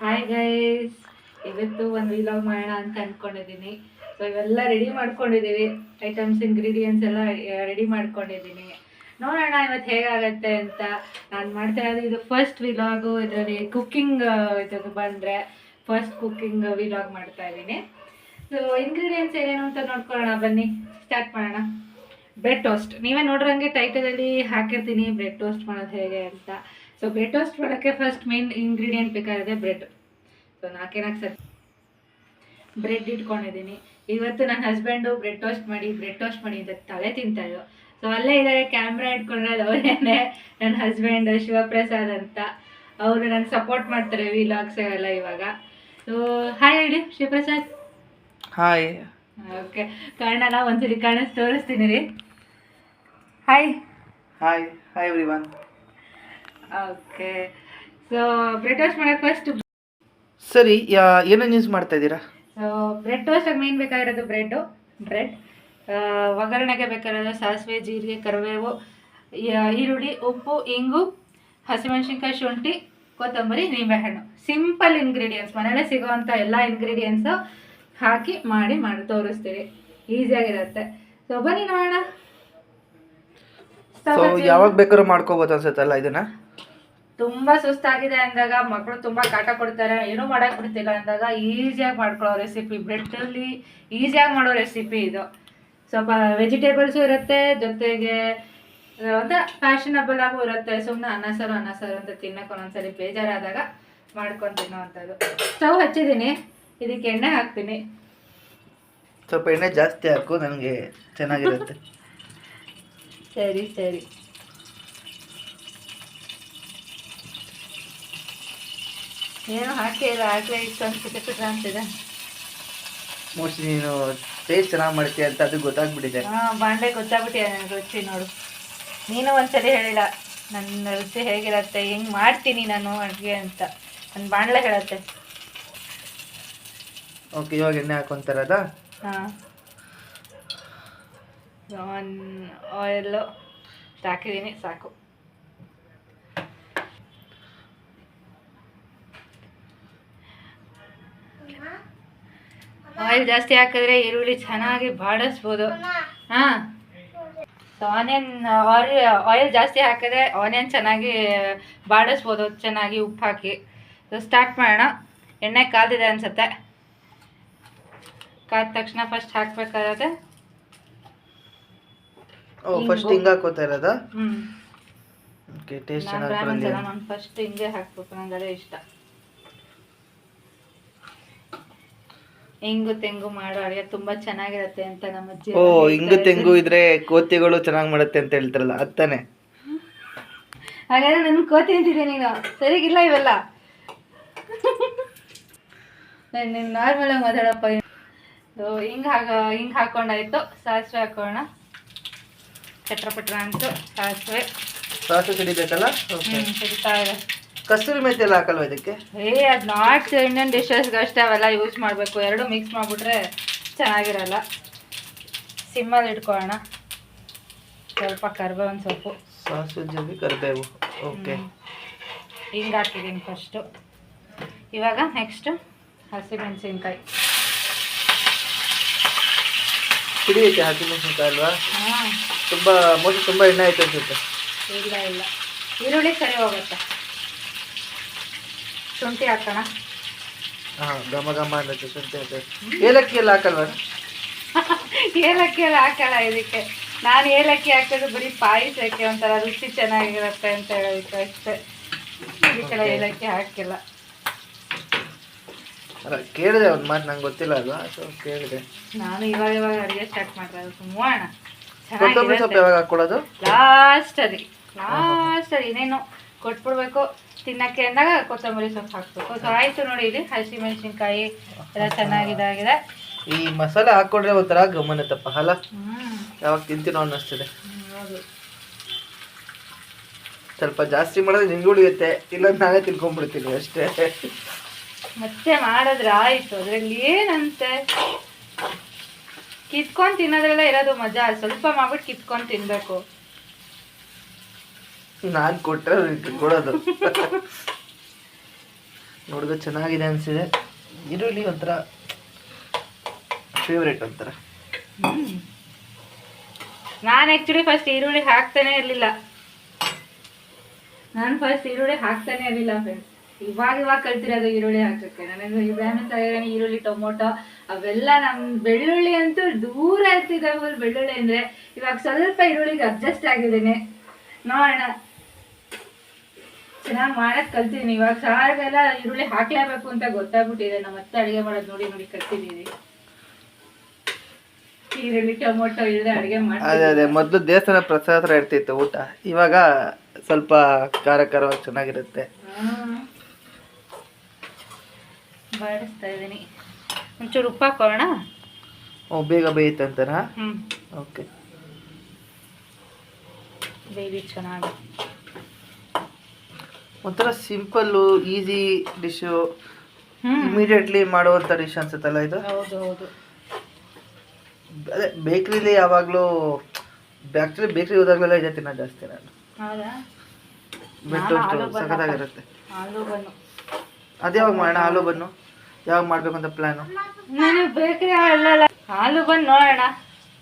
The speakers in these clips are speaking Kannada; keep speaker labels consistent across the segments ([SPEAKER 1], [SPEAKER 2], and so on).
[SPEAKER 1] ಹಾಯ್ ಗೈಸ್ ಇವತ್ತು ಒಂದು ವಿಲಾಗ್ ಮಾಡೋಣ ಅಂತ ಅಂದ್ಕೊಂಡಿದ್ದೀನಿ ಸೊ ಇವೆಲ್ಲ ರೆಡಿ ಮಾಡ್ಕೊಂಡಿದ್ದೀವಿ. ಐಟಮ್ಸ್ ಇಂಗ್ರೀಡಿಯೆಂಟ್ಸ್ ಎಲ್ಲ ರೆಡಿ ಮಾಡ್ಕೊಂಡಿದ್ದೀನಿ. ನೋಡೋಣ ಇವತ್ತು ಹೇಗಾಗತ್ತೆ ಅಂತ. ನಾನು ಮಾಡ್ತಾ ಇರೋದು ಇದು ಫಸ್ಟ್ ವಿಲಾಗು ಇದರಲ್ಲಿ ಕುಕ್ಕಿಂಗ್ ಇದು ಬಂದರೆ ಫಸ್ಟ್ ಕುಕ್ಕಿಂಗ್ ವಿಲಾಗ್ ಮಾಡ್ತಾ ಇದ್ದೀನಿ. ಸೊ ಇಂಗ್ರೀಡಿಯೆಂಟ್ಸ್ ಏನೇನು ಅಂತ ನೋಡ್ಕೊಳ್ಳೋಣ. ಬನ್ನಿ ಸ್ಟಾರ್ಟ್ ಮಾಡೋಣ. ಬ್ರೆಡ್ ಟೋಸ್ಟ್ ನೀವೇ ನೋಡ್ರಂಗೆ ಟೈಟಲಲ್ಲಿ ಹಾಕಿರ್ತೀನಿ. ಬ್ರೆಡ್ ಟೋಸ್ಟ್ ಮಾಡೋದು ಹೇಗೆ ಅಂತ. ಸೊ ಬ್ರೆಡ್ ಟೋಸ್ಟ್ ಮಾಡೋಕ್ಕೆ ಫಸ್ಟ್ ಮೇನ್ ಇಂಗ್ರೀಡಿಯೆಂಟ್ ಬೇಕಾಗಿದೆ ಬ್ರೆಡ್ ಸೊ ನಾಲ್ಕೇನಾಲ್ಕು ಸತಿ ಬ್ರೆಡ್ ಇಟ್ಕೊಂಡಿದ್ದೀನಿ. ಇವತ್ತು ನನ್ನ ಹಸ್ಬೆಂಡು ಬ್ರೆಡ್ ಟೋಸ್ಟ್ ಮಾಡಿ ಬ್ರೆಡ್ ಟೋಸ್ಟ್ ಮಾಡಿ ಅಂತ ತಲೆ ತಿಂತಾಯಿದ್ರು ಸೊ ಅಲ್ಲೇ ಇದ್ದಾರೆ ಕ್ಯಾಮ್ರಾ ಇಟ್ಕೊಂಡ್ರೆ ಅವರೇನೆ ನನ್ನ ಹಸ್ಬೆಂಡ್ ಶಿವಪ್ರಸಾದ್ ಅಂತ. ಅವರು ನನಗೆ ಸಪೋರ್ಟ್ ಮಾಡ್ತಾರೆ ವಿಲಾಗ್ಸ್ ಎಲ್ಲ ಇವಾಗ. ಸೊ ಹಾಯ್ ಹೇಳಿ ಶಿವಪ್ರಸಾದ್.
[SPEAKER 2] ಹಾಯ್
[SPEAKER 1] ಓಕೆ ಕಾರಣನ ಒಂದ್ಸರಿ ಕಾಣಿಸ್ ತೋರಿಸ್ತೀನಿ ರೀ. Hi
[SPEAKER 2] hi hi everyone
[SPEAKER 1] okay so bread toast ಮಾಡೋಕೆ ಫಸ್ಟ್
[SPEAKER 2] ಸರಿ ಏನೇನು ಯೂಸ್ ಮಾಡ್ತಾ ಇದ್ದೀರಾ?
[SPEAKER 1] ಸೊ ಬ್ರೆಡ್ ಟೋಸ್ಟ್ ಮೇನ್ ಬೇಕಾಗಿರೋದು ಬ್ರೆಡ್ಡು ಬ್ರೆಡ್ ಒಗ್ಗರಣೆಗೆ ಬೇಕಾಗಿರೋದು ಸಾಸಿವೆ ಜೀರಿಗೆ ಕರಿಬೇವು ಈರುಳ್ಳಿ ಉಪ್ಪು ಇಂಗು ಹಸಿಮೆಣಸಿನ್ಕಾಯಿ ಶುಂಠಿ ಕೊತ್ತಂಬರಿ ನಿಂಬೆಹಣ್ಣು. ಸಿಂಪಲ್ ಇಂಗ್ರೀಡಿಯೆಂಟ್ಸ್ ಮನೇಲೆ ಸಿಗೋವಂಥ ಎಲ್ಲ ಇಂಗ್ರೀಡಿಯೆಂಟ್ಸು ಹಾಕಿ ಮಾಡಿ ಮಾಡಿ ತೋರಿಸ್ತೀವಿ. ಈಸಿಯಾಗಿರುತ್ತೆ ಸೊ ಬನ್ನಿ ನೋಡೋಣ.
[SPEAKER 2] ಸೊ ಯಾವಾಗ ಬೇಕಾದ್ರೂ ಮಾಡ್ಕೋಬೋದು ಅನ್ಸುತ್ತಲ್ಲ ಇದನ್ನ?
[SPEAKER 1] ತುಂಬಾ ಸುಸ್ತಾಗಿದೆ ಅಂದಾಗ ಮಕ್ಕಳು ತುಂಬಾ ಕಾಟ ಕೊಡ್ತಾರೆ ಏನೂ ಮಾಡಕ್ ಬಿಡ್ತಿಲ್ಲ ಅಂದಾಗ ಈಸಿಯಾಗಿ ಮಾಡ್ಕೊಳ್ಳೋ ರೆಸಿಪಿ ಬ್ರೆಡ್ ಅಲ್ಲಿ ಈಸಿಯಾಗಿ ಮಾಡೋ ರೆಸಿಪಿ ಇದು. ಸ್ವಲ್ಪ ವೆಜಿಟೇಬಲ್ಸು ಇರುತ್ತೆ ಜೊತೆಗೆ ಒಂಥರ ಫ್ಯಾಷನಬಲ್ ಆಗೂ ಇರುತ್ತೆ. ಸುಮ್ಮನೆ ಅನ್ನ ಸಾರು ಅನ್ನ ಸಾರು ಅಂತ ತಿನ್ನಕ್ಕೆ ಒಂದೊಂದ್ಸರಿ ಬೇಜಾರಾದಾಗ ಮಾಡ್ಕೊಂಡು ತಿನ್ನೋವಂಥದ್ದು. ಸ್ಟವ್ ಹಚ್ಚಿದ್ದೀನಿ ಇದಕ್ಕೆ ಎಣ್ಣೆ ಹಾಕ್ತೀನಿ.
[SPEAKER 2] ಸ್ವಲ್ಪ ಎಣ್ಣೆ ಜಾಸ್ತಿ ಹಾಕು ನನಗೆ ಚೆನ್ನಾಗಿರುತ್ತೆ.
[SPEAKER 1] ಸರಿ ಸರಿ. ಏನು ಹಾಕಿಲ್ಲ ಆಗಲೇ ಇತ್ತು ಅನ್ಸುತ್ತೆ ಪಿಟ ಅಂತಿದೆ
[SPEAKER 2] ಮೋಸ್ಟ್ಲಿ ನೀನು ಟೇಸ್ಟ್ ಚೆನ್ನಾಗಿ ಮಾಡ್ತೀಯ ಅಂತ ಅದು ಗೊತ್ತಾಗ್ಬಿಟ್ಟಿದೆ.
[SPEAKER 1] ಹಾಂ ಬಾಂಡೆ ಗೊತ್ತಾಗ್ಬಿಟ್ಟಿದೆ ನನಗೆ ರುಚಿ ನೋಡು. ನೀನು ಒಂದ್ಸರಿ ಹೇಳಿಲ್ಲ ನನ್ನ ರುಚಿ ಹೇಗಿರತ್ತೆ ಹೆಂಗ್ ಮಾಡ್ತೀನಿ ನಾನು ಅಡುಗೆ ಅಂತ. ನನ್ನ ಬಾಂಡ್ಲೆ ಹೇಳತ್ತೆ.
[SPEAKER 2] ಓಕೆ ಇವಾಗ ಎಣ್ಣೆ ಹಾಕೊಂತಾರದ
[SPEAKER 1] ಹಾಂ. ಆಯಿಲ್ಲು ಹಾಕಿದ್ದೀನಿ ಸಾಕು. ಆಯಿಲ್ ಜಾಸ್ತಿ ಹಾಕಿದ್ರೆ ಈರುಳ್ಳಿ ಚೆನ್ನಾಗಿ ಬಾಡಿಸ್ಬೋದು. ಹಾಂ. ಆನಿಯನ್ ಆಯಿಲ್ ಜಾಸ್ತಿ ಹಾಕಿದ್ರೆ ಆನಿಯನ್ ಚೆನ್ನಾಗಿ ಬಾಡಿಸ್ಬೋದು ಚೆನ್ನಾಗಿ ಉಪ್ಪು ಹಾಕಿ. ಸ್ಟಾರ್ಟ್ ಮಾಡೋಣ. ಎಣ್ಣೆ ಕಾದಿದೆ ಅನ್ಸುತ್ತೆ. ಕಾದ ತಕ್ಷಣ ಫಸ್ಟ್ ಹಾಕ್ಬೇಕಾಗತ್ತೆ
[SPEAKER 2] ಓ ಫಸ್ಟ್ ಹಿಂಗೆ ಹಾಕೋತಾ ಇರೋದಾ? ಓಕೆ ಟೇಸ್ಟ್ ಚೆನ್ನಾಗಿ
[SPEAKER 1] ಫಸ್ಟ್ ಹಿಂಗೆ ಹಾಕ್ಬೇಕು ನಂಗೆ ಅದೇ ಇಷ್ಟ. ಹಿಂಗು ತೆಂಗು ಮಾಡೋ ಅಡುಗೆ ತುಂಬಾ ಚೆನ್ನಾಗಿರುತ್ತೆ ಅಂತ ನಮ್ಮ ಅಜ್ಜಿ
[SPEAKER 2] ಓ
[SPEAKER 1] ಇಂಗು
[SPEAKER 2] ತೆಂಗು
[SPEAKER 1] ಇದ್ರೆ
[SPEAKER 2] ಕೋತಿಗಳು ಚೆನ್ನಾಗಿ ಮಾಡುತ್ತೆ ಅಂತ ಹೇಳ್ತಾರಲ್ಲ ಅತ್ತಾನೆ
[SPEAKER 1] ಹಾಗಾದ್ರೆ ನನ್ ಕೋತಿ ಅಂತಿದೆ ನೀನು? ಸರಿಗಿಲ್ಲ ಇವೆಲ್ಲ. ನೀನು ನಾರ್ಮಲ್ ಆಗಿ ಮಾತಾಡಪ್ಪ. ಹಿಂಗ ಹಿಂಗ್ ಹಾಕ ಹಿಂಗ್ ಹಾಕೊಂಡಾಯ್ತು ಸಾಸಿವೆ ಹಾಕೋಣ. ಚಟ್ರ ಪಟ್ರ ಅಂತು ಸಾಸಿವೆ. ಸಾಸಿವೆ ಸಿಗ್ತಾ ಇದೆ
[SPEAKER 2] ಕಸ್ತೂರಿ ಮೆಥಿ ಎಲ್ಲ ಹಾಕಲ್ವ ಇದಕ್ಕೆ?
[SPEAKER 1] ಏ ಅದು ನಾಟ್ ಇಂಡಿಯನ್ ಡಿಶಸ್ಗೆ ಅಷ್ಟೇ ಅವೆಲ್ಲ ಯೂಸ್ ಮಾಡಬೇಕು. ಎರಡು ಮಿಕ್ಸ್ ಮಾಡಿಬಿಟ್ರೆ ಚೆನ್ನಾಗಿರಲ್ಲ. ಸಿಮ್ಮಲ್ಲಿ ಇಟ್ಕೊಳ್ಳೋಣ. ಸ್ವಲ್ಪ ಕರ್ಬೇವಿನ ಸೊಪ್ಪು.
[SPEAKER 2] ಸಾಸು ಜೊತೆ ಕರಿಬೇವು ಓಕೆ.
[SPEAKER 1] ಹಿಂಗೆ ಹಾಕಿದ್ದೀನಿ ಫಸ್ಟು ಇವಾಗ ನೆಕ್ಸ್ಟು ಹಸಿಮೆಣಸಿನ್ಕಾಯಿ
[SPEAKER 2] ಕುಡಿಯುತ್ತೆ ಹಸಿಮೆಣಸಿನ್ಕಾಯಿ ಅಲ್ವಾ?
[SPEAKER 1] ಹಾಂ.
[SPEAKER 2] ತುಂಬ ಮೋಸ್ಟ್ಲಿ ತುಂಬ ಎಣ್ಣೆ ಆಯ್ತು ಅನ್ಸುತ್ತೆ.
[SPEAKER 1] ಇಲ್ಲ ಇಲ್ಲ. ಈರುಳ್ಳಿ ಸರಿ ಹೋಗುತ್ತೆ. ಶುಂಠಿ ಹಾಕೋಣ.
[SPEAKER 2] ಹ ಘಮ ಘಮ ಅನ್ನತ್ತೆ ಶುಂಠಿ ಹಾಕಿ ಏಲಕ್ಕಿ ಎಲ್ಲ ಹಾಕಲ್ವಾ?
[SPEAKER 1] ಏಲಕ್ಕಿ ಎಲ್ಲ ಹಾಕಲ್ಲ ಇದಕ್ಕೆ. ನಾನು ಏಲಕ್ಕಿ ಹಾಕೋದು ಬರೀ ಪಾಯಸಕ್ಕೆ ಒಂಥರ ರುಚಿ ಚೆನ್ನಾಗಿರುತ್ತೆ ಅಂತ ಹೇಳೋದಕ್ಕೆ ಅಷ್ಟೇ. ಇದಕ್ಕೆಲ್ಲ ಏಲಕ್ಕಿ ಹಾಕಿಲ್ಲ.
[SPEAKER 2] ಅಲ್ಲ ಕೇಳಿದೆ ಒಂದು ಮಾತು ನಂಗೆ ಗೊತ್ತಿಲ್ಲ ಅಲ್ವಾ? ಸೊ ಕೇಳಿದೆ.
[SPEAKER 1] ನಾನು ಇವಾಗ ಇವಾಗ ಅಡುಗೆ ಸ್ಟಾರ್ಟ್ ಮಾಡಿರೋದು ಸುಮ್ಮಣ
[SPEAKER 2] ಕೊತ್ತಂಬರಿ ಸೊಪ್ಪು ಯಾವಾಗ ಹಾಕ್ಕೊಳ್ಳೋದು
[SPEAKER 1] ಲಾಸ್ಟ್ ಅದೆ ಲಾಸ್ಟ್ ಅದಿ ಇನ್ನೇನು ಕೊಟ್ಬಿಡ್ಬೇಕು? ತಿನ್ನಕ್ಕೆ ಅಂದಾಗ ಕೊತ್ತಂಬರಿ ಸೊಪ್ಪು ಹಾಕ್ಬೇಕು. ಸೊ ಆಯ್ತು ನೋಡಿ ಇಲ್ಲಿ ಹಸಿ ಮೆಣಸಿನ್ಕಾಯಿ ಎಲ್ಲ ಚೆನ್ನಾಗಿದಾಗಿದೆ.
[SPEAKER 2] ಈ ಮಸಾಲೆ ಹಾಕೊಂಡ್ರೆ ಒಂಥರ ಗಮನತ್ತಪ್ಪ ಅಲ್ಲ?
[SPEAKER 1] ಹ್ಮ್.
[SPEAKER 2] ಯಾವಾಗ ತಿಂತೀನೋ ಅನ್ನಿಸ್ತಿದೆ. ಸ್ವಲ್ಪ ಜಾಸ್ತಿ ಮಾಡಿದ್ರೆ ನಿಂಗೆ ಉಳಿಯುತ್ತೆ ಇಲ್ಲ ನಾನೇ ತಿನ್ಕೊಂಡ್ಬಿಡ್ತೀನಿ ಅಷ್ಟೇ.
[SPEAKER 1] ಮತ್ತೆ ಮಾಡಿದ್ರೆ ಆಯ್ತು ಅದರಲ್ಲಿ ಏನಂತೆ? ಕಿತ್ಕೊಂಡು ತಿನ್ನೋದ್ರೆಲ್ಲ ಇರೋದು ಮಜಾ ಸ್ವಲ್ಪ ಮಾಡ್ಬಿಟ್ಟು ಕಿತ್ಕೊಂಡು ತಿನ್ಬೇಕು.
[SPEAKER 2] ನಾನು ಕೊಟ್ಟರೆ ಕೊಡೋದು. ನೋಡಿದ್ರೆ ಚೆನ್ನಾಗಿದೆ ಅನಿಸಿದೆ. ಈರುಳ್ಳಿ ಒಂಥರ ಫೇವ್ರೇಟ್ ಒಂಥರ
[SPEAKER 1] ನಾನು ಆ್ಯಕ್ಚುಲಿ ಫಸ್ಟ್ ಈರುಳ್ಳಿ ಹಾಕ್ತಾನೆ ಇರಲಿಲ್ಲ. ನಾನು ಫಸ್ಟ್ ಈರುಳ್ಳಿ ಹಾಕ್ತಾನೆ ಇರಲಿಲ್ಲ ಫ್ರೆಂಡ್ಸ್ ಇವಾಗ ಇವಾಗ ಕಲ್ತಿರೋದು ಈರುಳ್ಳಿ ಹಾಕೋಕ್ಕೆ. ನನಗೆ ಇಬ್ರಾಹಿಮ್ ಆಗಿರೋ ಈರುಳ್ಳಿ, ಟೊಮೊಟೊ ಅವೆಲ್ಲ ನಮ್ಮ ಬೆಳ್ಳುಳ್ಳಿ ಅಂತೂ ದೂರ ಇರ್ತಿದ್ದಾವೆ ಬೆಳ್ಳುಳ್ಳಿ ಅಂದರೆ. ಇವಾಗ ಸ್ವಲ್ಪ ಈರುಳ್ಳಿಗೆ ಅಡ್ಜಸ್ಟ್ ಆಗಿದ್ದೀನಿ. ನೋಡೋಣ. ಚೆನ್ನಾಗಿ ಮಾಡಕ್ ಕಲ್ತೀನಿ. ಇವಾಗ ಸಾರಿಗೆಲ್ಲ ಈರುಳ್ಳಿ ಹಾಕ್ಲೇಬೇಕು ಅಂತ ಗೊತ್ತಾಗ್ಬಿಟ್ಟಿದೆ. ನಮ್ಮ ಅತ್ತೆ ಅಡುಗೆ ಮಾಡೋದು ನೋಡಿ ನೋಡಿ ಕಲ್ತಿದ್ದೀನಿ ಈರುಳ್ಳಿ ಟೊಮೊಟೊ ಇಲ್ಲದೆ ಅಡುಗೆ
[SPEAKER 2] ಅದೇ
[SPEAKER 1] ಮಾಡ್ತೀನಿ
[SPEAKER 2] ಅದೇ ಮೊದಲು ದೇವಸ್ಥಾನ ಪ್ರಸಾದ ಹತ್ರ ಇರ್ತಿತ್ತು ಊಟ. ಇವಾಗ ಸ್ವಲ್ಪ ಖಾರ ಖಾರವಾಗಿ ಚೆನ್ನಾಗಿರುತ್ತೆ.
[SPEAKER 1] ಬಾಡಿಸ್ತಾ ಇದ್ದೀನಿ. ಒಂಚೂರು ಉಪ್ಪು ಹಾಕೋಣ?
[SPEAKER 2] ಓ ಬೇಗ ಬೇಯುತ್ತಂತಾರ ಓಕೆ.
[SPEAKER 1] ಬೇಬಿ ಚೆನ್ನಾಗಿ.
[SPEAKER 2] ಒಂಥರ ಸಿಂಪಲ್ಲು ಈಸಿ ಡಿಶ್ಶು ಇಮಿಡಿಯೇಟ್ಲಿ ಮಾಡುವಂಥ ಡಿಶ್ ಅನ್ಸುತ್ತಲ್ಲ ಇದು?
[SPEAKER 1] ಹೌದು ಹೌದು.
[SPEAKER 2] ಅದೇ ಬೇಕ್ರಿಲಿ ಯಾವಾಗಲೂ ಆ್ಯಕ್ಚುಲಿ ಬೇಕ್ರಿ ಹೋದಾಗಲೆಲ್ಲ ಇದೆ ತಿನ್ನೋದು ಜಾಸ್ತಿ ನಾನು.
[SPEAKER 1] ಹೌದಾ?
[SPEAKER 2] ಬಿಟ್ಟು ಸಖತ್ತಾಗಿರುತ್ತೆ
[SPEAKER 1] ಆಲೂ ಬನ್ನು
[SPEAKER 2] ಅದು ಯಾವಾಗ ಮಾಡೋಣ ಆಲೂ ಬನ್ನು ಯಾವಾಗ ಮಾಡಬೇಕು ಅಂತ ಪ್ಲ್ಯಾನು
[SPEAKER 1] ನಾನು ಬೇಕ್ರಿ ಅಲ್ಲಲ್ಲ ಆಲೂ ಬನ್ ನೋಡೋಣ.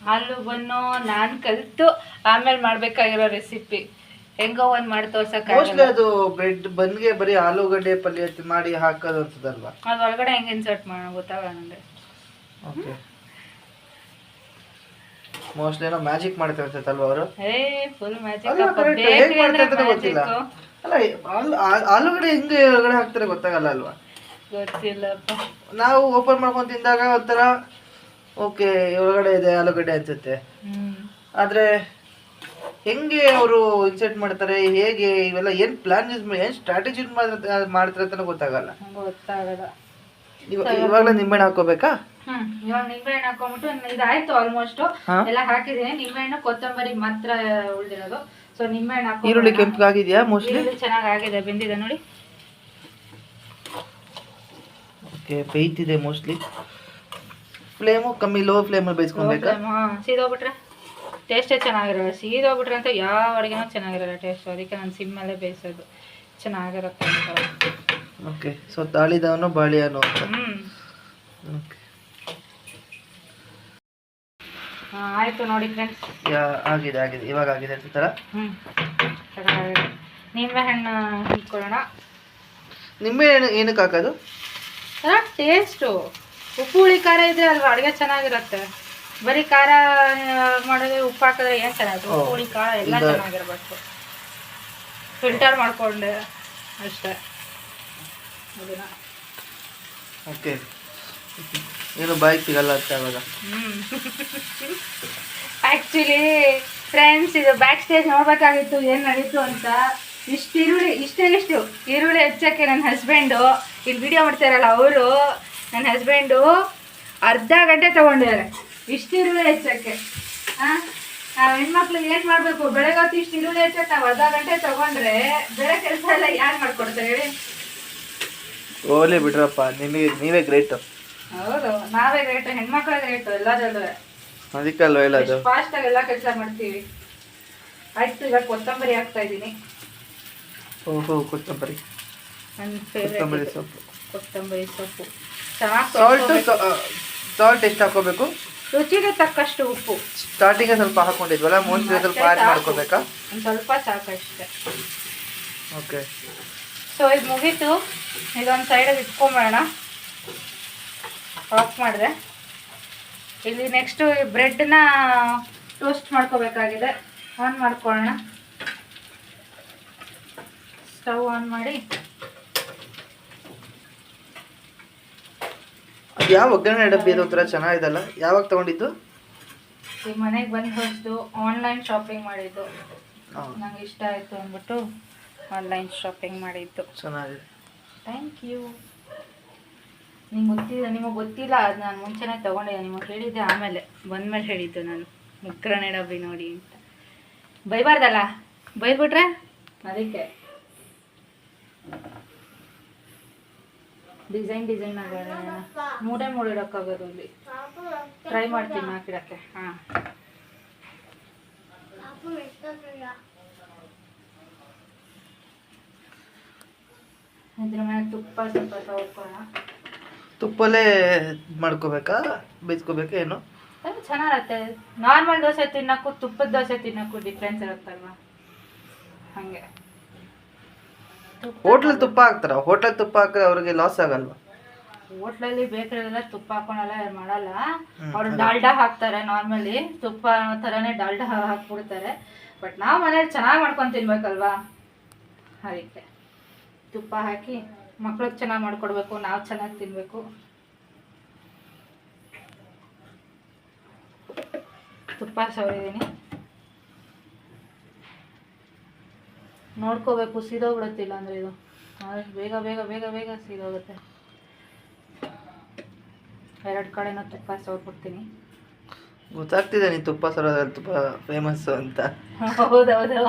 [SPEAKER 1] ಆಲೂ ಬನ್ನು ನಾನು ಕಲಿತು ಆಮೇಲೆ ಮಾಡಬೇಕಾಗಿರೋ ರೆಸಿಪಿ ಹೆಂಗೋ ಒಂದ್ ಮಾಡಿ
[SPEAKER 2] ಮೋಸ್ಟ್ಲಿ
[SPEAKER 1] ತೋರ್ಸಕ್ಕಾಗಲ್ಲ
[SPEAKER 2] ಅದು ಬ್ರೆಡ್ ಬನ್ಗೆ ಬರೀ ಆಲೂಗಡ್ಡೆ ಪಲ್ಯ ಮಾಡಿ ಹಾಕೋದು ಅಂತದಲ್ವಾ?
[SPEAKER 1] ಅದು ಒಳಗಡೆ ಹೆಂಗೆ ಇನ್ಸರ್ಟ್ ಮಾಡ ಗೊತ್ತಾಗಲ್ಲ ನಂಗೆ.
[SPEAKER 2] ಓಕೆ ಮೋಸ್ಟ್ಲಿ ಏನೋ ಮ್ಯಾಜಿಕ್ ಮಾಡ್ತಾರೆ ಅಲ್ವಾ ಅವರು?
[SPEAKER 1] ಏ ಫುಲ್ ಮ್ಯಾಜಿಕ್
[SPEAKER 2] ಮಾಡ್ತಾರೆ ಗೊತ್ತಿಲ್ಲ. ಅಲ್ಲ ಆಲ್- ಆಲೂಗಡ್ಡೆ ಹೆಂಗೆ ಒಳಗಡೆ ಹಾಕ್ತಾರೆ ಗೊತ್ತಾಗಲ್ಲ ಅಲ್ವಾ?
[SPEAKER 1] ಗೊತ್ತಿಲ್ಲಪ್ಪ.
[SPEAKER 2] ನಾವು ಓಪನ್ ಮಾಡ್ಕೊಂಡು ತಿಂದಾಗ ಒಂಥರ ಓಕೆ ಒಳಗಡೆ ಇದೆ ಆಲೂಗಡ್ಡೆ ಅನ್ಸುತ್ತೆ. ಆದ್ರೆ ಹೆಂಗೆ ಅವರು ಇನ್ಸೆಟ್ ಮಾಡ್ತಾರೆ ಹೇಗೆ ಇವೆಲ್ಲ ಏನ್ ಪ್ಲಾನ್ ಯೂಸ್ ಏನ್ ಸ್ಟ್ರಾಟಜಿ ಮಾಡ್ತಾರೆ ಅಂತ ಗೊತ್ತಾಗಲ್ಲ.
[SPEAKER 1] ಗೊತ್ತಾಗಲ್ಲ.
[SPEAKER 2] ಇವ- ಇವಾಗ್ಲೇ ನಿಂಬೆಹಣ್ಣು ಹಾಕೋಬೇಕಾ?
[SPEAKER 1] ಹ್ಮ್ ಇವಾಗ ನಿಂಬೆಹಣ್ಣು ಹಾಕೊಂಡ್ಬಿಟ್ಟು ಇದಾಯ್ತು ಆಲ್ಮೋಸ್ಟ್ ಎಲ್ಲ ಹಾಕಿದೀನಿ ನಿಂಬೆಹಣ್ಣು ಕೊತ್ತಂಬರಿ ಮಾತ್ರ ಉಳಿದಿರೋದು. ಸೊ ನಿಂಬೆಹಣ್ಣು ಹಾಕೋ
[SPEAKER 2] ಈರುಳ್ಳಿ ಕೆಂಪಗಾಗಿದ್ಯಾ ಮೋಸ್ಟ್ಲಿ
[SPEAKER 1] ಚೆನ್ನಾಗಿ ಆಗಿದೆ ಬೆಂದಿದೆ ನೋಡಿ.
[SPEAKER 2] ಓಕೆ ಬೇಯ್ತಿದೆ ಮೋಸ್ಟ್ಲಿ ಫ್ಲೇಮು ಕಮ್ಮಿ ಲೋ ಫ್ಲೇಮಲ್ಲಿ ಬೇಯಿಸ್ಕೊಬೇಕಾ
[SPEAKER 1] ಹಾ ಸೀದೋಗ್ಬಿಟ್ರೆ? ಟೇಸ್ಟೇ ಚೆನ್ನಾಗಿರಲ್ಲ. ಸೀದೋಗ್ಬಿಟ್ರೆ ಅಂತ ಯಾವ ಅಡುಗೆನೂ ಚೆನ್ನಾಗಿರಲ್ಲ ಟೇಸ್ಟು ಅದಕ್ಕೆ ನಾನು ಸಿಮ್ಮಲ್ಲೇ ಬೇಯಿಸೋದು. ಚೆನ್ನಾಗಿರುತ್ತೆ ಅಂತ.
[SPEAKER 2] ಓಕೆ ಸೊ ತಾಳಿದವನು ಬಾಳಿಯನು ಅಂತ. ಓಕೆ
[SPEAKER 1] ಆಯಿತು ನೋಡಿ ಫ್ರೆಂಡ್ಸ್
[SPEAKER 2] ಯಾ ಆಗಿದೆ ಆಗಿದೆ. ಇವಾಗ ಆಗಿದೆ ಅಂತ
[SPEAKER 1] ಹ್ಞೂ ಚೆನ್ನಾಗಿದೆ. ನಿಂಬೆಹಣ್ಣು ಹಿಡ್ಕೊಳ್ಳೋಣ
[SPEAKER 2] ನಿಂಬೆ ಹಣ್ಣು ಏನಕ್ಕೆ ಹಾಕೋದು?
[SPEAKER 1] ಟೇಸ್ಟು ಉಪ್ಪು ಹುಳಿ ಖಾರ ಇದ್ರೆ ಅಲ್ವಾ? ಅಡುಗೆ ಚೆನ್ನಾಗಿರುತ್ತೆ. ಬರೀ ಖಾರ ಮಾಡಿದ್ರೆ ಉಪ್ಪು ಹಾಕಿದ್ರೆ ಏನು ಚೆನ್ನಾಗಿರುತ್ತೆ ಉಪ್ಪು ಹುಳಿ ಖಾರ ಎಲ್ಲ ಚೆನ್ನಾಗಿರ್ಬೇಕು. ಫಿಲ್ಟರ್ ಮಾಡ್ಕೊಂಡೆ ಅಷ್ಟೇ. ಅದನ್ನ.
[SPEAKER 2] ಓಕೆ. ಏನು ಬಾಯ್ ಸಿಗಲ್ಲ ಅಂತ ಅವಾಗ
[SPEAKER 1] ಆ್ಯಕ್ಚುಲಿ ಫ್ರೆಂಡ್ಸ್ ಇದು ಬ್ಯಾಕ್ ಸ್ಟೇಜ್ ನೋಡಬೇಕಾಗಿತ್ತು ಏನು ನಡೀತು ಅಂತ. ಇಷ್ಟು ಈರುಳ್ಳಿ ಇಷ್ಟೇ ಇಷ್ಟು ಈರುಳ್ಳಿ ಹೆಚ್ಚಕ್ಕೆ ನನ್ನ ಹಸ್ಬೆಂಡು ಇಲ್ಲಿ ವಿಡಿಯೋ ಮಾಡ್ತಾರಲ್ಲ ಅವರು. ನನ್ನ ಹಸ್ಬೆಂಡು ಅರ್ಧ ಗಂಟೆ ತಗೊಂಡಿದ್ದಾರೆ. ಇಷ್ಟು ಈರುಳ್ಳಿ ಹೆಚ್ಚಕ್ಕೆ ಹಾಂ ನಾವು ಹೆಣ್ಮಕ್ಳಿಗೆ ಏನು ಮಾಡಬೇಕು? ಬೆಳಗ್ಗೆ ಹೊತ್ತು ಇಷ್ಟು ಈರುಳ್ಳಿ ಹೆಚ್ಚಕ್ಕೆ ನಾವು ಅರ್ಧ ಗಂಟೆ ತಗೊಂಡ್ರೆ ಬೇರೆ ಕೆಲಸ ಎಲ್ಲ ಯಾರು ಮಾಡ್ಕೊಡ್ತಾರೆ ಹೇಳಿ?
[SPEAKER 2] ಓಲಿ ಬಿಡ್ರಪ್ಪ ನಿಮಗೆ ನೀವೇ ಗ್ರೇಟ್
[SPEAKER 1] ಹೌದು ನಾವೇ ಗ್ರೇಟ್ ಹೆಣ್ಮಕ್ಳೇ ಗ್ರೇಟ್ ಎಲ್ಲದಲ್ಲೂ
[SPEAKER 2] ಅದಕ್ಕಲ್ವ ಹೇಳೋದು?
[SPEAKER 1] ಫಾಸ್ಟ್ ಆಗಿ ಎಲ್ಲ ಕೆಲಸ ಮಾಡ್ತೀವಿ. ಆಯ್ತು ಈಗ ಕೊತ್ತಂಬರಿ ಹಾಕ್ತಾ ಇದ್ದೀನಿ.
[SPEAKER 2] ಓಹೋ ಕೊತ್ತಂಬರಿ.
[SPEAKER 1] ನನ್ನ
[SPEAKER 2] ಕೊತ್ತಂಬರಿ ಸೊಪ್ಪು.
[SPEAKER 1] ಕೊತ್ತಂಬರಿ ಸೊಪ್ಪು. ಚೆನ್ನಾಗಿ
[SPEAKER 2] ಸಾಲ್ಟ್ ಸಾಲ್ಟ್ ಎಷ್ಟು ಹಾಕೋಬೇಕು
[SPEAKER 1] ರುಚಿಗೆ ತಕ್ಕಷ್ಟು ಉಪ್ಪು.
[SPEAKER 2] ಸ್ಟಾರ್ಟಿಂಗ್ ಸ್ವಲ್ಪ ಹಾಕೊಂಡಿದ್ವಲ್ಲ ಮೋಸ್ಟ್ಲಿ ಸ್ವಲ್ಪ ಆ್ಯಡ್ ಮಾಡ್ಕೋಬೇಕಾ?
[SPEAKER 1] ಒಂದು ಸ್ವಲ್ಪ ಸಾಕಷ್ಟೆ.
[SPEAKER 2] ಓಕೆ
[SPEAKER 1] ಸೊ ಇದು ಮುಗೀತು. ಇದೊಂದು ಸೈಡಲ್ಲಿ ಇಟ್ಕೊಂಬೋಣ ಆಫ್ ಮಾಡಿದೆ. ಇಲ್ಲಿ ನೆಕ್ಸ್ಟು ಬ್ರೆಡ್ನ ಟೋಸ್ಟ್ ಮಾಡ್ಕೋಬೇಕಾಗಿದೆ. ಆನ್ ಮಾಡ್ಕೊಳ್ಳೋಣ. ಸ್ಟವ್ ಆನ್ ಮಾಡಿ.
[SPEAKER 2] ಯಾವ ಒಗ್ಗರಣೆ ಡಬ್ಬಿ ಅದು ಒಂಥರ ಚೆನ್ನಾಗಿದಲ್ಲ? ಯಾವಾಗ ತಗೊಂಡಿದ್ದು?
[SPEAKER 1] ಮನೆಗೆ ಬಂದು ಹೊಸದು ಆನ್ಲೈನ್ ಶಾಪಿಂಗ್ ಮಾಡಿದ್ದು. ನಂಗೆ ಇಷ್ಟ ಆಯಿತು ಅಂದ್ಬಿಟ್ಟು ಆನ್ಲೈನ್ ಶಾಪಿಂಗ್ ಮಾಡಿದ್ದು.
[SPEAKER 2] ಚೆನ್ನಾಗಿದೆ.
[SPEAKER 1] ಥ್ಯಾಂಕ್ ಯು ನಿಮ್ಗೆ ಗೊತ್ತಿಲ್ಲ ನಿಮಗೆ ಗೊತ್ತಿಲ್ಲ ಅದು ನಾನು ಮುಂಚೆನೇ ತೊಗೊಂಡಿದ್ದೆ ನಿಮಗೆ ಹೇಳಿದ್ದೆ ಆಮೇಲೆ. ಬಂದಮೇಲೆ ಹೇಳಿದ್ದು ನಾನು ಒಗ್ಗರಣೆ ಡಬ್ಬಿ ನೋಡಿ ಅಂತ. ಬೈಬಾರ್ದಲ್ಲ? ಬೈದ್ಬಿಟ್ರೆ? ಅದಕ್ಕೆ. ಡಿಸೈನ್ ಡಿಸೈನ್ ಆಗೋಣ ಮೂಡೆ ಮೂಡೆ ಇಡೋಕ್ಕಾಗೋದು ಇಲ್ಲಿ. ಟ್ರೈ ಮಾಡ್ತೀನಿ ಹಾಕಿಡಕ್ಕೆ ಹಾಂ. ಇದ್ರ ಮೇಲೆ ತುಪ್ಪ ಸ್ವಲ್ಪ ತಗೊಳ್ಕೊಳ್ಳೋಣ
[SPEAKER 2] ತುಪ್ಪಲ್ಲೇ ಇದ್ ಮಾಡ್ಕೋಬೇಕಾ? ಬೇಯಿಸ್ಕೋಬೇಕಾ ಏನು?
[SPEAKER 1] ಅದು ಚೆನ್ನಾಗಿರುತ್ತೆ. ನಾರ್ಮಲ್ ದೋಸೆ ತಿನ್ನಕ್ಕೂ ತುಪ್ಪದ ದೋಸೆ ತಿನ್ನಕ್ಕೂ ಡಿಫ್ರೆನ್ಸ್ ಇರುತ್ತಲ್ವಾ? ಹಾಗೆ.
[SPEAKER 2] ಹೋಟ್ಲಲ್ಲಿ ತುಪ್ಪ ಹಾಕ್ತಾರ? ಹೋಟ್ಲಲ್ಲಿ ತುಪ್ಪ ಹಾಕಿದ್ರೆ ಅವ್ರಿಗೆ ಲಾಸ್ ಆಗಲ್ವಾ?
[SPEAKER 1] ಹೋಟ್ಲಲ್ಲಿ ಬೇಕರೆಲ್ಲ ತುಪ್ಪ ಹಾಕೊಳಲ್ಲ ಮಾಡಲ್ಲ. ಅವ್ರು. ಡಾಲ್ಡಾ ಹಾಕ್ತಾರೆ ನಾರ್ಮಲಿ ತುಪ್ಪ ಅನ್ನೋ ಥರನೇ ಡಾಲ್ಡಾ ಹಾಕ್ಬಿಡ್ತಾರೆ. ಬಟ್ ನಾವು ಮನೇಲಿ ಚೆನ್ನಾಗಿ ಮಾಡ್ಕೊಂಡು ತಿನ್ಬೇಕಲ್ವಾ? ಅದಕ್ಕೆ. ತುಪ್ಪ ಹಾಕಿ ಮಕ್ಳಿಗೆ ಚೆನ್ನಾಗಿ ಮಾಡ್ಕೊಡ್ಬೇಕು ನಾವು ಚೆನ್ನಾಗಿ ತಿನ್ನಬೇಕು ತುಪ್ಪ ಸವರಿದ್ದೀನಿ. ನೋಡ್ಕೋಬೇಕು ಸೀದೋಗ್ಬಿಡುತ್ತಿಲ್ಲ ಅಂದರೆ ಇದು. ಬೇಗ ಬೇಗ ಬೇಗ ಬೇಗ ಸೀದೋಗುತ್ತೆ. ಎರಡು ಕಡೆನ ತುಪ್ಪ ಸೋರ್ಬಿಡ್ತೀನಿ
[SPEAKER 2] ಗೊತ್ತಾಗ್ತಿದೆ ನೀನು ತುಪ್ಪ ಸರೋದ್ರಲ್ಲಿ ತುಪ್ಪ ಫೇಮಸ್ ಅಂತ.
[SPEAKER 1] ಹೌದೌದು.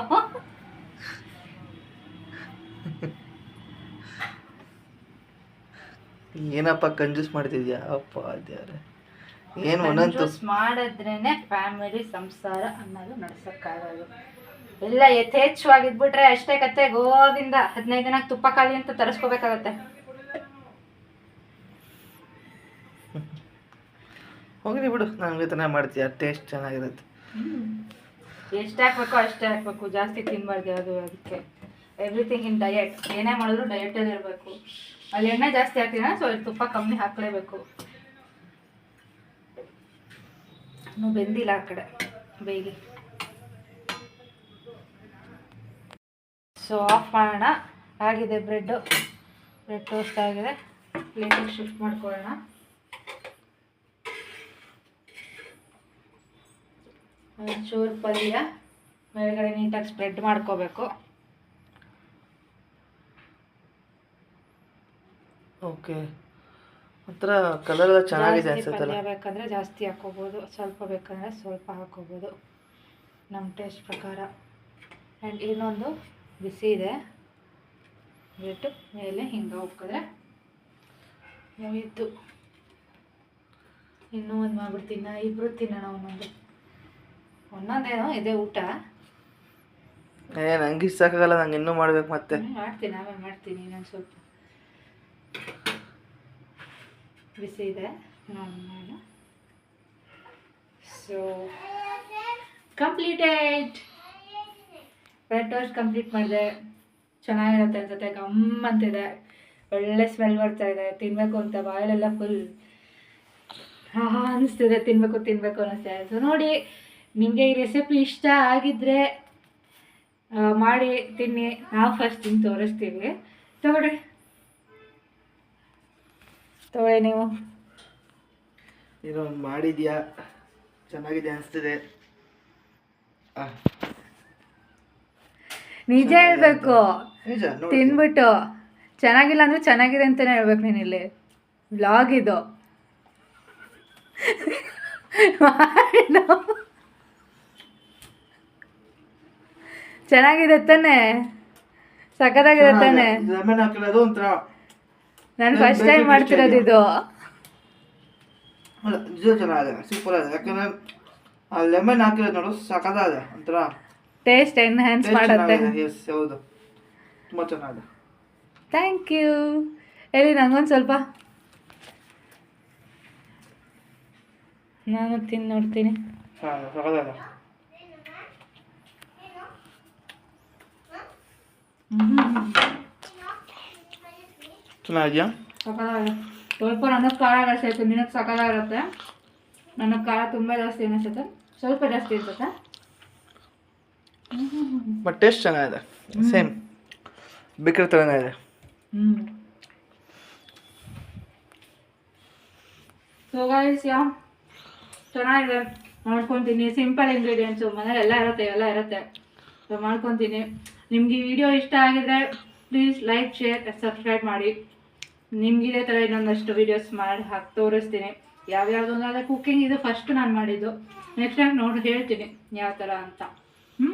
[SPEAKER 2] ಏನಪ್ಪ ಕಂಜೂಸ್ ಮಾಡ್ತಿದ್ಯಾ? ಅಪ್ಪ ಅದ್ಯಾರೆ ಏನು ಒಂದೊಂದು
[SPEAKER 1] ಮಾಡಿದ್ರೇನೆ ಫ್ಯಾಮಿಲಿ ಸಂಸಾರ ಅನ್ನೋದು ನಡ್ಸಕ್ಕಾಗೋದು. ಎಲ್ಲ ಯಥೇಚ್ಛವಾಗಿದ್ಬಿಟ್ರೆ ಅಷ್ಟೇ ಕತೆ ಗೋವಿಂದ ಹದಿನೈದು ದಿನಕ್ಕೆ ತುಪ್ಪ ಖಾಲಿ ಅಂತ ತರಿಸ್ಕೋಬೇಕಾಗತ್ತೆ.
[SPEAKER 2] ಹೋಗ್ಲಿ ಬಿಡು ನಂಗೆ ಮಾಡ್ತೀನಿ ಮಾಡ್ತೀಯ ಟೇಸ್ಟ್ ಚೆನ್ನಾಗಿರುತ್ತೆ.
[SPEAKER 1] ಎಷ್ಟು ಹಾಕ್ಬೇಕು ಅಷ್ಟೇ ಹಾಕ್ಬೇಕು ಜಾಸ್ತಿ ತಿನ್ಬಾರ್ದು ಅದು ಅದಕ್ಕೆ. ಎವ್ರಿಥಿಂಗ್ ಇನ್ ಡಯಟ್ ಏನೇ ಮಾಡಿದ್ರು ಡಯಟಲ್ಲಿ ಇರಬೇಕು. ಅಲ್ಲಿ ಎಣ್ಣೆ ಜಾಸ್ತಿ ಹಾಕ್ತೀನ ಸೊ ಅಲ್ಲಿ ತುಪ್ಪ ಕಮ್ಮಿ ಹಾಕಲೇಬೇಕು. ಇನ್ನೂ ಬೆಂದಿಲ್ಲ ಆ ಕಡೆ ಬೇಯ್ಲಿ ಸೊ ಆಫ್ ಮಾಡೋಣ. ಆಗಿದೆ ಬ್ರೆಡ್ಡು ಬ್ರೆಡ್ ಟೋಸ್ಟ್ ಆಗಿದೆ. ಪ್ಲೇಟಿಗೆ ಶಿಫ್ಟ್ ಮಾಡ್ಕೊಳ್ಳೋಣ. ಒಂಚೂರು ಪಲ್ಯ. ಮೇಲ್ಗಡೆ ನೀಟಾಗಿ ಸ್ಪ್ರೆಡ್ ಮಾಡ್ಕೋಬೇಕು.
[SPEAKER 2] ಓಕೆ ಒಂಥರ ಕಲರ್ ಎಲ್ಲ ಚೆನ್ನಾಗಿದೆ
[SPEAKER 1] ಪಲ್ಯ ಬೇಕಂದ್ರೆ ಜಾಸ್ತಿ ಹಾಕೋಬೋದು ಸ್ವಲ್ಪ ಬೇಕಂದ್ರೆ ಸ್ವಲ್ಪ ಹಾಕೋಬೋದು ನಮ್ಮ ಟೇಸ್ಟ್ ಪ್ರಕಾರ. ಆ್ಯಂಡ್ ಇನ್ನೊಂದು ಬಿಸಿ ಇದೆ. ಬಿಟ್ಟು ಮೇಲೆ ಹಿಂಗೆ ಉಕ್ಕಿದ್ರೆ ಮುಗಿತು ಇನ್ನೂ ಒಂದು ಮಾಡ್ಬಿಡ್ತೀನಿ ಇಬ್ಬರು ತಿನ್ನೋಣ ಒಂದೊಂದು. ಒಂದೊಂದೇನೋ ಇದೆ ಊಟ.
[SPEAKER 2] ಏ ನಂಗೆ ಸಾಕಾಗಲ್ಲ ನಂಗೆ ಇನ್ನೂ ಮಾಡ್ಬೇಕು ಮತ್ತೆ.
[SPEAKER 1] ಮಾಡ್ತೀನಿ ಆಮೇಲೆ ಮಾಡ್ತೀನಿ ಇನ್ನೊಂದು ಸ್ವಲ್ಪ. ಬಿಸಿ ಇದೆ ನಾನು so completed bread toast complete ಮಾಡಿದೆ. ಚೆನ್ನಾಗಿರುತ್ತೆ ಅನ್ಸುತ್ತೆ. ಗಮ್ ಅಂತಿದೆ. ಒಳ್ಳೆ ಸ್ಮೆಲ್ ಬರ್ತಾ ಇದೆ. ತಿನ್ನಬೇಕು ಅಂತ ಬಾಯಲ್ಲೆಲ್ಲ ಫುಲ್ ಅನಿಸ್ತಿದೆ. ತಿನ್ನಬೇಕು ತಿನ್ನಬೇಕು ಅನ್ನಿಸ್ತಿದೆ ಸೊ ನೋಡಿ, ನಿಮಗೆ ಈ ರೆಸಿಪಿ ಇಷ್ಟ ಆಗಿದ್ರೆ ಮಾಡಿ, ತಿನ್ನಿ. ನಾವು ಫಸ್ಟ್ ತಿಂದು ತೋರಿಸ್ತೀವಿ. ತಗೊಳ್ರಿ. ತಗೊಳ್ಳಿ ನೀವು.
[SPEAKER 2] ಒಂದು ಮಾಡಿದ್ಯಾ? ಚೆನ್ನಾಗಿದೆ ಅನಿಸ್ತಿದೆ.
[SPEAKER 1] ನಿಜ ಹೇಳ್ಬೇಕು.
[SPEAKER 2] ನಿಜ ನೋಡಿ.
[SPEAKER 1] ತಿನ್ಬಿಟ್ಟು. ಚೆನ್ನಾಗಿಲ್ಲ ಅಂದ್ರೆ ಚೆನ್ನಾಗಿದೆ ಅಂತಾನೆ ಹೇಳ್ಬೇಕು ನೀನು ಇಲ್ಲಿ. ಬ್ಲಾಗ್ ಇದು. ಚೆನ್ನಾಗಿದೆ ತಾನೆ. ಸಖತ್ತಾಗಿದೆ ತಾನೆ.
[SPEAKER 2] ಲೆಮನ್ ಹಾಕಿರೋದು ಒಂಥರ.
[SPEAKER 1] ನಾನು ಫಸ್ಟ್ ಟೈಮ್ ಮಾಡ್ತಿರೋದು ಇದು.
[SPEAKER 2] ಅಲ್ಲ ನಿಜ ಚೆನ್ನಾಗಿದೆ. ಸೂಪರ್ ಆಗಿದೆ. ಯಾಕಂದ್ರೆ ಆ ಲೆಮನ್ ಹಾಕಿರೋದು ನೋಡು ಸಖತ್ತಾಗಿದೆ ಒಂಥರ.
[SPEAKER 1] ಟೇಸ್ಟ್ ಎನ್ಹ್ಯಾನ್ಸ್ ಮಾಡುತ್ತೆ.
[SPEAKER 2] ಎಸ್ ಹೌದು. ತುಂಬ ಚೆನ್ನಾಗಿದೆ.
[SPEAKER 1] ಥ್ಯಾಂಕ್ ಯು ಹೇಳಿ ನಂಗೊಂದು ಸ್ವಲ್ಪ? ನಾನು ತಿಂದು ನೋಡ್ತೀನಿ.
[SPEAKER 2] ಚೆನ್ನಾಗಿದೆಯಾ?
[SPEAKER 1] ಸ್ವಲ್ಪ ನನಗೆ ಖಾರ ಜಾಸ್ತಿ ಆಯ್ತು. ನಿನಗೆ ಇರುತ್ತೆ ನನಗೆ ಖಾರ ತುಂಬ ಜಾಸ್ತಿ ಅನಿಸುತ್ತೆ. ಸ್ವಲ್ಪ ಜಾಸ್ತಿ ಇರ್ತದೆ
[SPEAKER 2] ಬಟ್ ಟೇಸ್ಟ್ ಚೆನ್ನಾಗಿದೆ. ಸೇಮ್ ಬೇಕ್ರಿ ಥರನೇ ಇದೆ.
[SPEAKER 1] So yeah? ಚೆನ್ನಾಗಿದೆ. ಮಾಡ್ಕೊತೀನಿ. ಸಿಂಪಲ್ ಇಂಗ್ರೀಡಿಯೆಂಟ್ಸು ಮನೇಲಿ ಎಲ್ಲ ಇರುತ್ತೆ ಎಲ್ಲ ಇರುತ್ತೆ. ಸೊ ಮಾಡ್ಕೊತೀನಿ. ನಿಮ್ಗೆ ಈ ವಿಡಿಯೋ ಇಷ್ಟ ಆಗಿದ್ರೆ ಪ್ಲೀಸ್ ಲೈಕ್ ಶೇರ್ ಸಬ್ಸ್ಕ್ರೈಬ್ ಮಾಡಿ. ನಿಮ್ಗೆ ಇದೇ ಥರ ಇನ್ನೊಂದಷ್ಟು ವಿಡಿಯೋಸ್ ಮಾಡಿ ಹಾಕಿ, ತೋರಿಸ್ತೀನಿ. ಯಾವ್ಯಾವ್ದು ಅಂದರೆ ಕುಕ್ಕಿಂಗ್ ಇದು ಫಸ್ಟ್ ನಾನು ಮಾಡಿದ್ದು. ನೆಕ್ಸ್ಟ್ ಟೈಮ್ ನೋಡಿ, ಹೇಳ್ತೀನಿ. ಯಾವ ಥರ ಅಂತ. ಹ್ಞೂ